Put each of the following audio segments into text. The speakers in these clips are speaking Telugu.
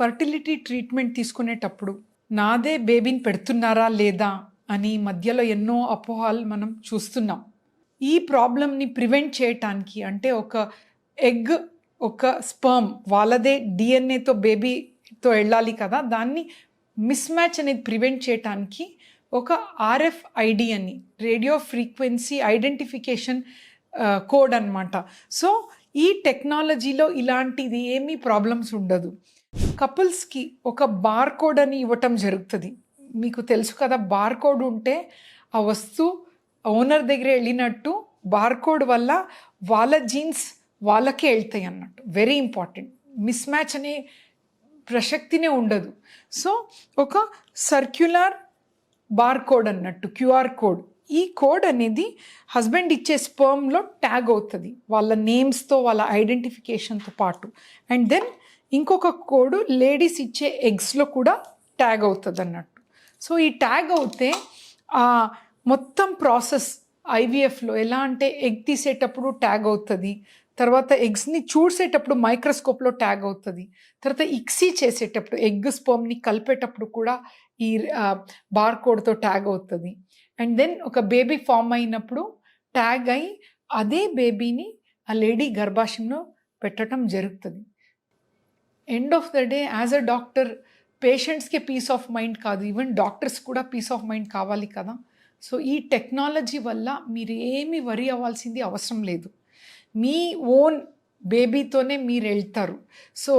ఫర్టిలిటీ ట్రీట్మెంట్ తీసుకునేటప్పుడు నాదే బేబీని పెడుతున్నారా లేదా అని మధ్యలో ఎన్నో అపోహాలు మనం చూస్తున్నాం. ఈ ప్రాబ్లమ్ని ప్రివెంట్ చేయటానికి అంటే ఒక ఎగ్ ఒక స్పర్మ్ వాళ్ళదే డిఎన్ఏతో బేబీతో వెళ్ళాలి కదా దాన్ని మిస్ మ్యాచ్ అనేది ప్రివెంట్ చేయటానికి ఒక ఆర్ఎఫ్ఐడి అని రేడియో ఫ్రీక్వెన్సీ ఐడెంటిఫికేషన్ కోడ్ అన్నమాట. సో ఈ టెక్నాలజీలో ఇలాంటిది ఏమీ ప్రాబ్లమ్స్ ఉండదు. కపుల్స్కి ఒక బార్ కోడ్ అని ఇవ్వటం జరుగుతుంది. మీకు తెలుసు కదా బార్ కోడ్ ఉంటే ఆ వస్తువు ఓనర్ దగ్గర వెళ్ళినట్టు బార్ కోడ్ వల్ల వాళ్ళ జీన్స్ వాళ్ళకే వెళ్తాయి అన్నట్టు. వెరీ ఇంపార్టెంట్ మిస్ మ్యాచ్ అనే ప్రసక్తినే ఉండదు. సో ఒక సర్క్యులర్ బార్ కోడ్ అన్నట్టు క్యూఆర్ కోడ్ ఈ కోడ్ అనేది హస్బెండ్ ఇచ్చే స్పర్మ్లో ట్యాగ్ అవుతుంది. వాళ్ళ నేమ్స్తో వాళ్ళ ఐడెంటిఫికేషన్తో పాటు. అండ్ దెన్ ఇంకొక కోడ్ లేడీస్ ఇచ్చే ఎగ్స్లో కూడా ట్యాగ్ అవుతుంది అన్నట్టు సో ఈ ట్యాగ్ అవుతే ఆ మొత్తం ప్రాసెస్ ఐవీఎఫ్లో ఎలా అంటే ఎగ్ తీసేటప్పుడు ట్యాగ్ అవుతుంది తర్వాత ఎగ్స్ని చూసేటప్పుడు మైక్రోస్కోప్లో ట్యాగ్ అవుతుంది తర్వాత ఇక్సీ చేసేటప్పుడు ఎగ్ స్పర్మ్ని కలిపేటప్పుడు కూడా ఈ బార్ కోడ్తో ట్యాగ్ అవుతుంది. అండ్ దెన్ ఒక బేబీ ఫామ్ అయినప్పుడు ట్యాగ్ అయి అదే బేబీని ఆ లేడీ గర్భాశయంలో పెట్టడం జరుగుతుంది. End of the day as a doctor పేషెంట్స్కి పీస్ ఆఫ్ మైండ్ కాదు. ఈవెన్ డాక్టర్స్ కూడా పీస్ ఆఫ్ మైండ్ కావాలి కదా. సో ఈ టెక్నాలజీ వల్ల మీరు ఏమి వరి అవ్వాల్సింది అవసరం లేదు. మీ ఓన్ బేబీతోనే మీరు వెళ్తారు. సో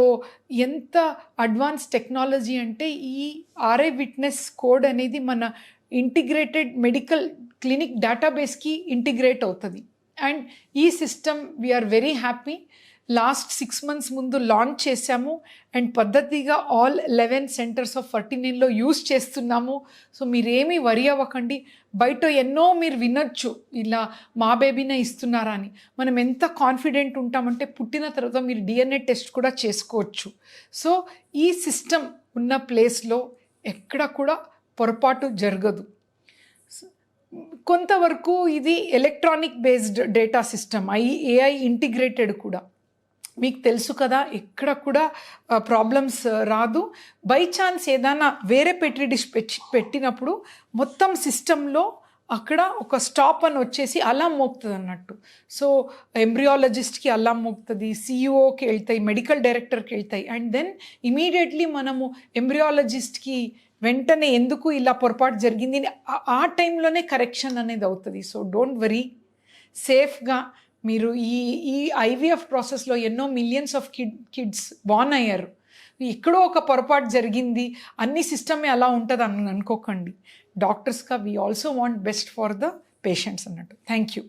ఎంత అడ్వాన్స్ టెక్నాలజీ అంటే ఈ ఆర్ఐ విట్నెస్ కోడ్ అనేది మన ఇంటిగ్రేటెడ్ మెడికల్ క్లినిక్ డేటాబేస్కి ఇంటిగ్రేట్ అవుతుంది. అండ్ ఈ system we're very happy last six months ముందు లాంచ్ చేశాము అండ్ పద్ధతిగా ఆల్ లెవెన్ సెంటర్స్ ఆఫ్ ఫర్టీనైన్లో యూస్ చేస్తున్నాము. సో మీరేమీ వరి అవ్వకండి. బయట ఎన్నో మీరు వినొచ్చు ఇలా మా బేబీనే ఇస్తున్నారా అని. మనం ఎంత కాన్ఫిడెంట్ ఉంటామంటే పుట్టిన తర్వాత మీరు డిఎన్ఏ టెస్ట్ కూడా చేసుకోవచ్చు. సో ఈ సిస్టమ్ ఉన్న ప్లేస్లో ఎక్కడ కూడా పొరపాటు జరగదు. కొంతవరకు ఇది electronic based data system I AI integrated కూడా. మీకు తెలుసు కదా ఎక్కడ కూడా ప్రాబ్లమ్స్ రాదు. బై ఛాన్స్ ఏదైనా వేరే పెట్రి డిష్ పెట్టినప్పుడు మొత్తం సిస్టంలో అక్కడ ఒక స్టాప్ అని వచ్చేసి అలా మోగుతుంది అన్నట్టు. సో ఎంబ్రియాలజిస్ట్కి అలా మోగుతుంది సిఇఓకి వెళ్తాయి మెడికల్ డైరెక్టర్కి వెళ్తాయి. అండ్ దెన్ ఇమీడియట్లీ మనము ఎంబ్రియాలజిస్ట్కి వెంటనే ఎందుకు ఇలా పొరపాటు జరిగింది అని ఆ టైంలోనే కరెక్షన్ అనేది అవుతుంది. సో డోంట్ వరీ సేఫ్గా మీరు ఈ ఈ ఐవీఎఫ్ ప్రాసెస్లో ఎన్నో millions of kid kids born అయ్యారు. ఎక్కడో ఒక పొరపాటు జరిగింది. అన్ని సిస్టమే అలా ఉంటుంది అని అనుకోకండి డాక్టర్స్గా we also want best for the patients అన్నట్టు. Thank you